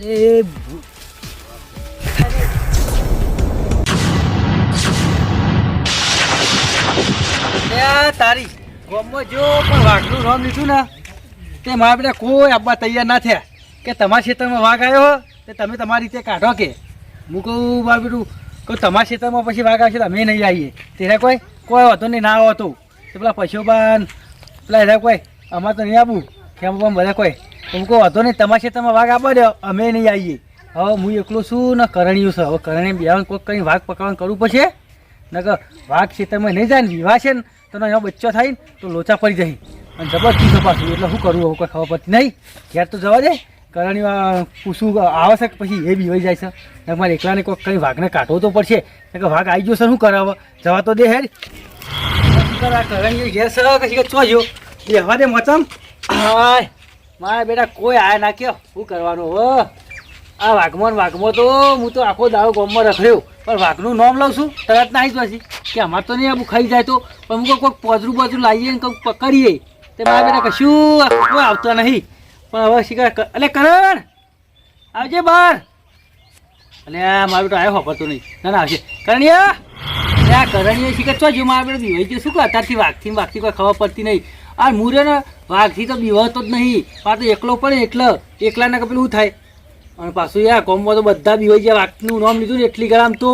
ભૂ- તારી ગોમમાં જો પણ વાઘનું નામ લીધું ને, તે મારા બેટા કોઈ આપવા તૈયાર ના થયા. કે તમારા ક્ષેત્રમાં વાઘ આવ્યો તે તમે તમારી રીતે કાઢો કે. હું કહું મારું બેટું તમારા ક્ષેત્રમાં પછી વાઘ આવશે તો અમે નહીં આવીએ. તેને કોઈ કોઈ વાંધો નહીં, ના આવો તો પેલા પશુપાન પેલા એના કોઈ, અમારે તો નહીં આવવું ખેમ બધા કોઈ તો હું કહું વાંધો નહીં, તમારા ક્ષેત્રમાં વાઘ આપવા દો અમે નહીં આવીએ. હવે હું એકલું છું ને કરણ્યું છે. હવે કરણી બેવાનું કોઈ કંઈ વાઘ પકડવાનું કરવું પડશે. નકર વાઘ ક્ષેત્રમાં નહીં જાય ને, વિવાહ છે ને, તો એનો બચ્ચો થાય ને, તો લોચા પડી જાય. અને જબરદસ્તી તપાસું એટલે શું કરવું, હવે કોઈ ખબર પડતી નહીં. ઘેર તો જવા દે. કરણી પૂછવું આવે છે પછી એ બીવાઈ જાય છે. ને મારે એકલાને કોઈ કંઈ વાઘને કાઢવો તો પડશે. નકર વાઘ આવી ગયો છે શું કરાવે? જવા તો દે હેર કરણી ઘેર છે કશી ચો જો બેહવા દે મચમ. હાય. મારા બેટા કોઈ આયા ના કયો. શું કરવાનું હો આ વાઘમાં વાઘમાં તો હું તો આખો દાવો ગામમાં રખડ્યો. પણ વાઘનું નામ લઉં છું, તરત ના પછી. કે અમારે તો નહીં આવું ખાઈ જાય તો. પણ હું કોઈક પોજરું બોજરું લાવીએ ને કંઈક પકડીએ. તે મારા બેટા કશું કોઈ આવતા નહીં. પણ હવે શીખર એટલે કરણ, આવજે બહાર. અને આ મારું તો આવ્યો ખબર નહીં. ના ના આવશે કરણિયા આ કરણીએ શિકાર છો જો મારા બેટા બીવાઈ ગયો. શું કે અત્યારથી વાઘથી વાઘથી કોઈ ખબર પડતી નહીં. આ મૂર્યો ને વાઘથી તો બીવાતો જ નહીં. તો એકલો પણ એકલો એકલાને કે પેલું થાય? અને પાછું યાર કોમમાં તો બધા બીવાઈ ગયા વાઘનું નામ લીધું ને એટલી ગરામ તો.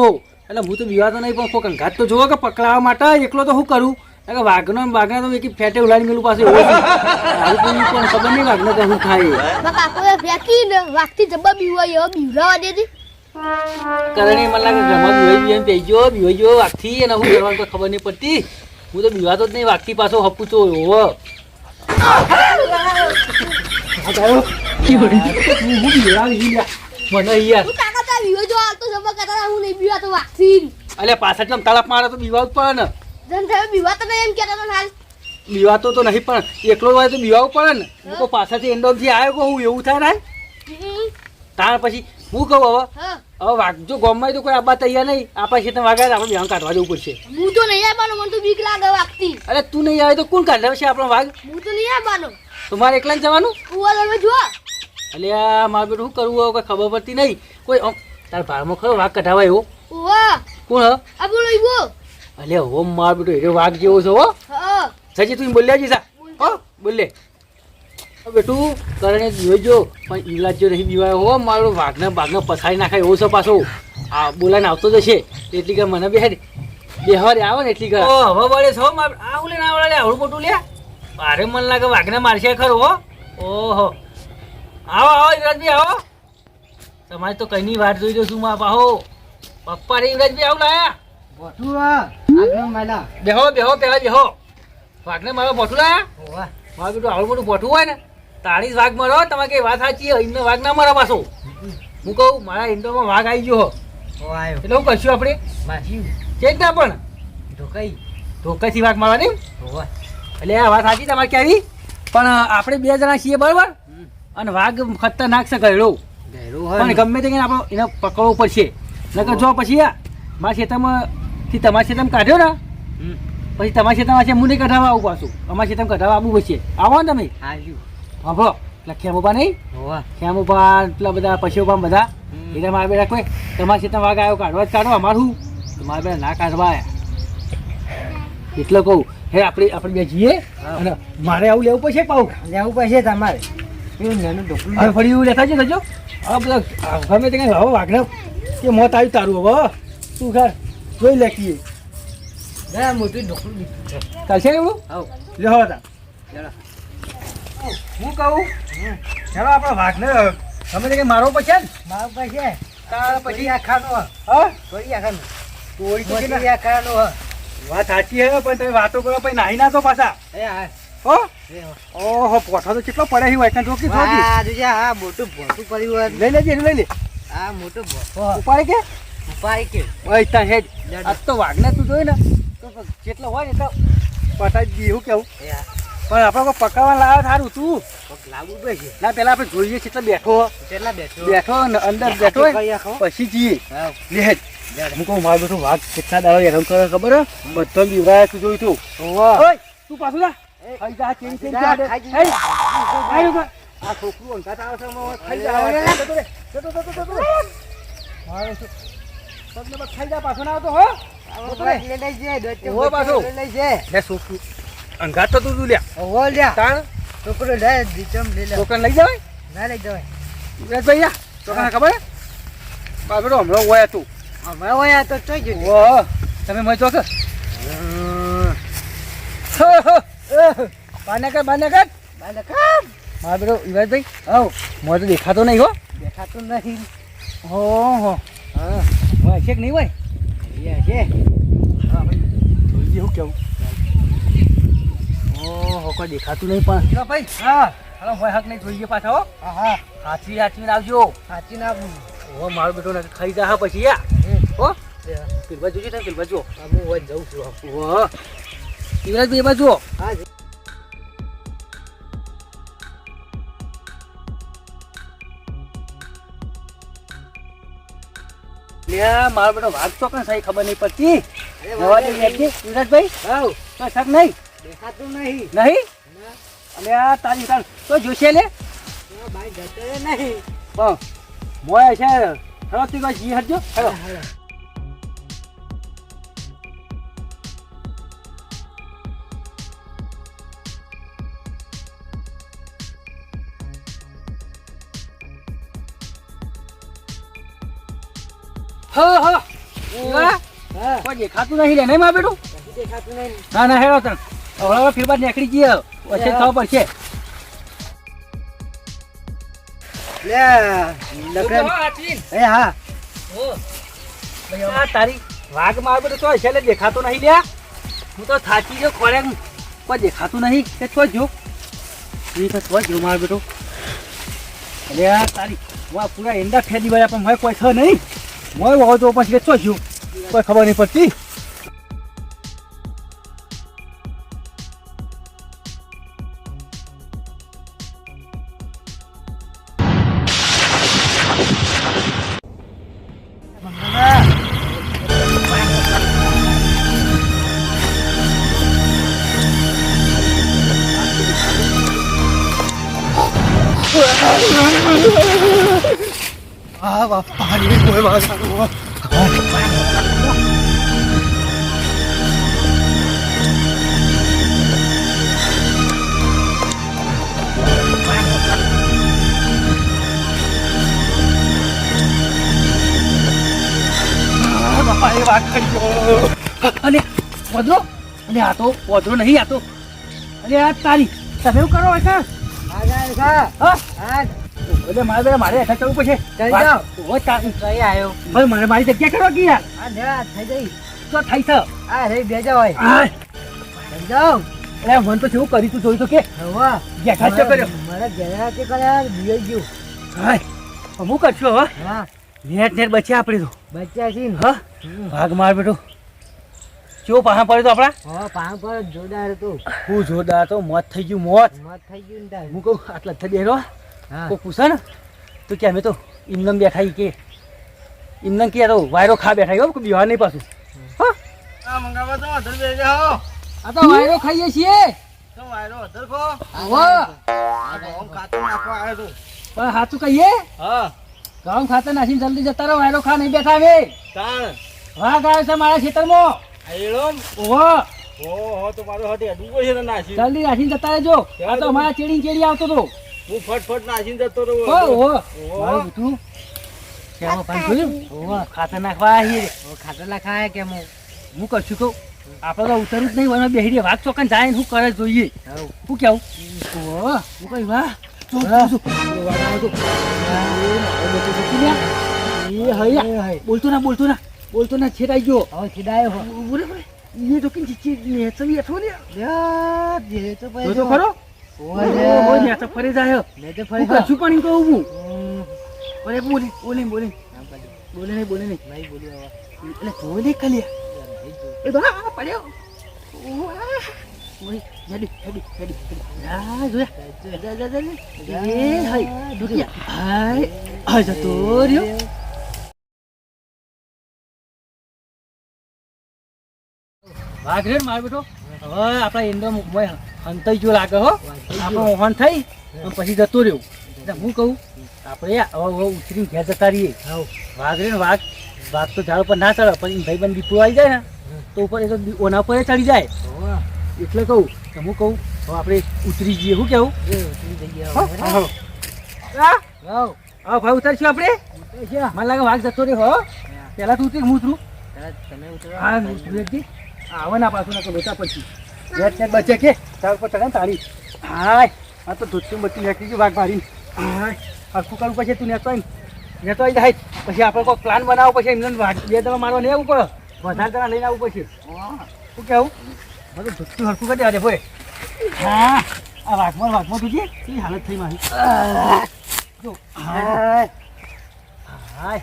એટલે હું તો બીવાતો નહીં પણ કોઈ ઘાત તો જોવો કે પકડાવા માટે એકલો તો શું કરું? એટલે વાઘનો ને વાઘના તો એક ફેટે ઉલાડી મેલું પાસે પણ ખબર નહીં વાઘને તો શું થાય. કાકોએ ફેંકીને વાઘથી જબ્બા બીવાય બીવડાવા દે કરણે મને લાગે ઘરમાં બીવાઈ બીવાઈ ગયો બીવાઈ ગયો વાઘથી અને હું કરવાનું તો ખબર નહીં પડતી. હું તો બીવાતો જ નહીં વાઘથી પાછો હપું છું. ઓવ મને યાર અલ્યા પાછળ તાળાપ મારે તો બીવાવું પડે ને. બીવાતો એમ હતા હાલ. બીવાતો તો નહીં પણ એકલો હોય તો બીવાવું પડે ને. હું તો પાછળથી એન્ડોમથી આવ્યો હું એવું થાય ને? તાર પછી હું કહું હવે? હવે વાઘ જો ગામમાં તો કોઈ આબા તૈયાર નહીં આપણા ખેતર વાગ્યા આપણે બેહાન કાઢવા જવું પડશે. હું તો નહીં આવવાનો મને તો બીક લાગે વાઘથી. અરે તું નહીં આવે તો કોણ કાઢે? છે આપણો વાઘ. હું તો નહીં આવવાનો. તમારે એકલા જવાનું? કુવા જો. એટલે આ મારું બેટું શું કરવું હવે? કોઈ ખબર પડતી નહીં. કોઈ તાર ભારમાં ખરો વાઘ કઢાવાય એવો ઓવા કોણ હ? આ બોલો ઈવો અલે હો મારું બેટું વાઘ જેવો છે હો. હા. સજી તું બોલ્યા જી સા હો બોલે હવે બેટું કરણે જોઈજો. પણ ઈલાજ જો નહીં દીવાયો હો મારો વાઘને ભાગને પસારી નાખાય એવો છે પાછો. આ બોલાને આવતો જશે. એટલી કે મને બેહાડ બેહવારે આવે ને એટલી કરે ઓ હવે વળે છો માર. આ ઉલે ના વળે આવડું મોટું લે. મારે મન લાગે વાઘને મારશે ખરો હો. ઓહો. આવો આવો યુવરાજભાઈ આવો. તમારે તો કઈની વાત જોઈ દઉં છું માં પાહો પપ્પા રે યુવરાજભાઈ આવું લાયા. બેહો બેહો પેલા બેહો. વાઘને મારો બોટું લાયા? મારું બેટું આવડું મોટું બોટું હોય ને. તાળી જ વાઘ મારો તમારે કઈ વાત સાચી એમનો વાઘ ના મારા પાછો. હું કહું મારા ઇન્ડોરમાં વાઘ આવી ગયો. એટલે હું કરશું આપણે? ચેક ના પણ. ધોકાઈથી વાઘ મારવાની? એટલે આ વાત સાચી તમારે ક્યારે પણ આપણે બે જણા છીએ બરાબર? અને વાઘ ખતરનાક છે ગયડો. પણ ગમે તે આપણે એને પકડવો પડશે. નકર જો પછી મારા ખેતરમાં થી તમારા ખેતરમાં કાઢ્યો ને પછી તમારા ખેતરમાં છે હું નહીં કઢાવવા આવું પાછું. અમારા ખેતરમાં કઢાવવા આવવું પડશે. આવો ને તમે. હા પેલા ખેમુભા નહીં? ખેમુભા પેલા બધા પશુભા બધા. એટલે મારા બેટા કોઈ તમારા ખેતરમાં વાઘ આવ્યો કાઢવા જ કાઢો અમારું. મારા બેટા ના કાઢવા આયા એટલે કહું હે આપણે આપણે બે જઈએ અને મારે આવું લેવું પડશે પાઉં લેવું પડશે તમારે. એવું નાનું ઢોકળું હવે ફરી એવું લેતા છે થજો હવે બધા ગમે તે કંઈ હવે વાઘને કે મોત આવ્યું તારું હવે શું ખર જોઈ લેખીએ જરા મોટું ઢોકળું ચાલશે એવું? હવ હતા હું કહું? ચાલો આપણે વાઘને તમે તે કંઈ મારવો પડશે ને? મારો પછી તાર પછી? પછી આખાનો. હ? હા થોડી આખાનો. તોડી તો કે આખાનો હ. વાત સાચી હે પણ તમે વાતો કરો પછી નાહી ના તો પાછા. એ હા. હો? હો. ઓહો પોઠો તો કેટલો પડે ઠોકી ઠોકી વાહ, જોજે, આ મોટું ભોટું કર્યું હોય. લઈ લેજે લઈ લે. આ મોટું ભોંતું. ઉપાડે કે? ઉપાય કે. ઓય તા હેડ. તો વાઘને તું જોઈ ને. તો કેટલો હોય ને એટલો પટાઈ દી એવું કેવું? એ હા, પણ આપણે કોઈ પકડવા લાવે સારું તું. લાવવું પડશે. ના પેલા આપણે જોઈએ બેઠો. કેટલા બેઠો. બેઠો અંદર બેઠો. પછી જઈએ. હા, લે હેડ. લેડો. હું કહું મારું બેઠું વાઘ કેટલા દાડો હેરાન કરે ખબર બધો બીવરાય તું. જોયું તું તું પાછું જા. ખાઈ. આ છોકરું અંગાત આવે છે ખાઈ જા પાછો ના આવતો હો. લઈ જાય, પાછો. લઈ જાય. છોકરું. અંગાત તો તું લ્યા. ઓહો લ્યા. તાણ? છોકરો લે, દીચમ લે. છોકરા લઈ જવાય? ના લઈ જવાય. યુવરાજભાઈ યા છોકરા ખબર હે બાબરો હમણાં ઓયા તું હમણાં ઓયા તો ચોઈ ગયું ઓહ તમે મય છો? બાનેકર બાનેકર બાનેકર બેટો યુવરાજભાઈ આવ. મોં તો દેખાતો નહીં હો. દેખાતું નહીં. હો હો. હા. હોય છે કે નહીં હોય? એ છે. હા ભાઈ. શું કેવું. ઓહો કોઈ દેખાતું નહીં પણ. ચલો ભાઈ હા. હાલો હોય હક નહીં જોઈએ પાછા હો. હા, હા. હાથવી હાથવીને આવજો. સાચી ના આપું. ઓ મારો બેટો ને ખાઈ જા પછી યા. હો. પીલવા જોજો તમે પીલવા જો હું હોય જઉં છું. ઓહો. યુવરાજભાઈ એ બાજુ હા. લે મારો બેટો વાઘ તો કઈ ખબર નહીં પડતી. યુવરાજભાઈ. કોઈ શક નહીં? દેખાતું નહીં. નહીં? અને આ તારી તાર તો જોશે લે. ભાઈ જતો નહીં. પણ મોય છે. હેલો તું જી હટજો. હેલો. હા હ. હ હા. કોઈ દેખાતું નહીં રે નહીં મા બેટું? દેખાતું નહીં. ના ના હેરો તને. હવે ફીરબાદ નીકળી જઈએ વચ્ચે થવા પડશે. લે, લખન. એ હા. આ તારી વાઘ માર બેટું તો છે એટલે દેખાતો નહીં લે હું તો થાકી ગયો ખોરાક કોઈ દેખાતું નહીં. કે તો જો. નહીં તો તો જો માર બેટું અરે આ તારી વાહ પૂરા એંડા ફેરી વાળા પણ મેં કોઈ થયો નહીં. મોય વાવ તો પછી કે તો જો. કોઈ ખબર નહીં પડતી. રે કોઈ વાગા બાપા એ વાત કરી ગયો અને પોદરો અને આ તો વધરો નહીં આ તો. અરે આ તારી તમે એવું કરો હા? હા એટલે મારે મારે પડશે. ચાલી જાઓ. ઓ તારી કઈ આવ્યો. ભાઈ મારે મારી જગ્યા કરો કે યાર. આ ને થઈ તો થઈ છે. આ રે બેજા હોય થઈ જાઓ. એટલે મન તો કેવું કરી તું જોઈ તો કે? હવા બેઠા જ કર્યો. મારા ઘેરા કે કર્યા બીવાઈ ગયું. હાય અમુક કરશું હવે? હા. નેટ નેટ બચ્યા આપણે તો. બચ્ચા છે હા. ભાગ માર બેટો. કેવો પાહા પડ્યો તો આપણા? હા પર જોરદાર હતો. હું જોરદાર તો મોત થઈ ગયું મોત. મોત થઈ ગયું હું કહું આટલા થઈ હા. કોઈ પૂછે ને તો કે અમે તો ઇમનમ બેઠા કે. ઇમનમ કે તો વાયરો ખા બેઠા હો કોઈ બિહાર નહીં પાછું. હા? આ તો અધર બે જાઓ આ તો વાયરો ખાઈએ છીએ. તો વાયરો અધર ખો. વાહ આ તો ખાતું આવ્યો તો. પણ કહીએ? હા. ગામ ખાતર નાખીને જલ્દી જતા રહો વાયરો ખા નહીં બેઠા હવે તાણ. વાઘ આવે છે મારા ખેતરમાં. આ એળમ ઓહો. ઓહો તો મારો હાથે અડવું ને નાસી જલ્દી નાખીને જતા રહેજો. આ તો અમારા ચેડી ચેડી આવતો હતો હું ફટફટ નાસીને જતો રહું ઓહો ઓહો. મારું શ્યામા ભાઈ જોયું ઓહો ખાતર નાખવા આવીએ ઓ ખાતર ખાય કેમ હું? હું કરશું કહું આપણે તો ઉતરવું જ નહીં વનમાં બેસી વાઘ ચોકન જાય ને શું કરે જોઈએ? હું શું કેવું? ઓહો હું કઈ વાહ? તો. તો બોલતો ના બોલતો ના. બોલતો ના છેડાઈ ગયો. હવે છેડાયો બોલે બોલે એ તો કે ચીચી નેચો નેચો ને. જે તો તો ખરો. ઓય ઓહો ફરી જાય. તો ફરી છું પણ કહું હું. બોલે બોલે બોલે. બોલે. નહીં બોલે નહીં. નહીં બોલ્યો હવે. એટલે જોઈ લે કલિયા નહીં જોયું. એ પડ્યો. ઓય જડી જડી જડી જા જોયા. જા જા. જા જા એ હાય દુનિયા હાય આ જતો રહ્યો. વાઘ રે માર બેટો. હવે આપણા ઇન્ડો મોય હંતાઈ જો લાગે હો. આપણો ઓહન થઈ પછી જતો રહ્યો. એટલે હું કહું આપણે હવે હવે ઉતરીને ઘેર જતા રહીએ. વાઘ ને વાઘ વાઘ તો ઝાડ ઉપર ના ચડે પણ ભાઈ બંધ દીપડો આવી જાય ને તો ઉપર એ તો ઓના ઉપર ચડી જાય. એટલે કહું તો હું કહું હવે આપણે ઉતરી જઈએ. શું કેવું હા, હા, હા. ભાઈ ઉતરશું આપણે? મને લાગે વાઘ જતો રહ્યો હો. પેલા તું ઉતરી હું ઉતરું. હા હું ઉતરું એકદી આવે ના પાછું ના લોટા પછી. નેટ નેટ બચે કે? તાર ઉપર તારી. હાય આ તો ધોતું બચ્ચું નીકળી ગયું વાઘ મારી હાય આખું કરવું પછી તું નેતો નેતો આવી જાય. પછી આપણે કોઈ પ્લાન બનાવો પછી એમને બે દવા મારવા નહીં આવવું પડે. વધારે જણા લઈને આવવું પછી શું કેવું બધું ધોતું હરખું કરી આજે ભાઈ હા આ વાઘમાં વાઘમાં તું કેવી હાલત થઈ મારી? જો હાય. હાય.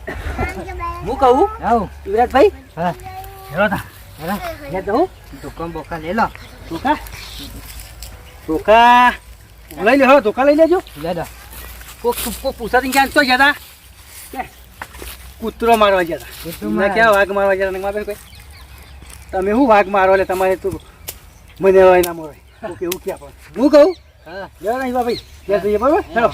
હું કહું? યુવરાજભાઈ? હા. હેલો તા. જવું દુકાન બોકા લે લો ધોકા ધોકા લઈ લે હો ધોકા લઈ લેજો. લે દો કોક કોક પૂછાતી ક્યાં તો ગયા કૂતરો મારવા ગયા હતા ક્યાં વાઘ મારવા ગયા નંગમાં કોઈ? તમે શું વાઘ મારવા લે તમારે તું મને હોય ના મોરે. હું કેવું ક્યાં પણ હું કહું? હા. જવા નહીં ભાઈ. જઈએ બરાબર? ચાલો.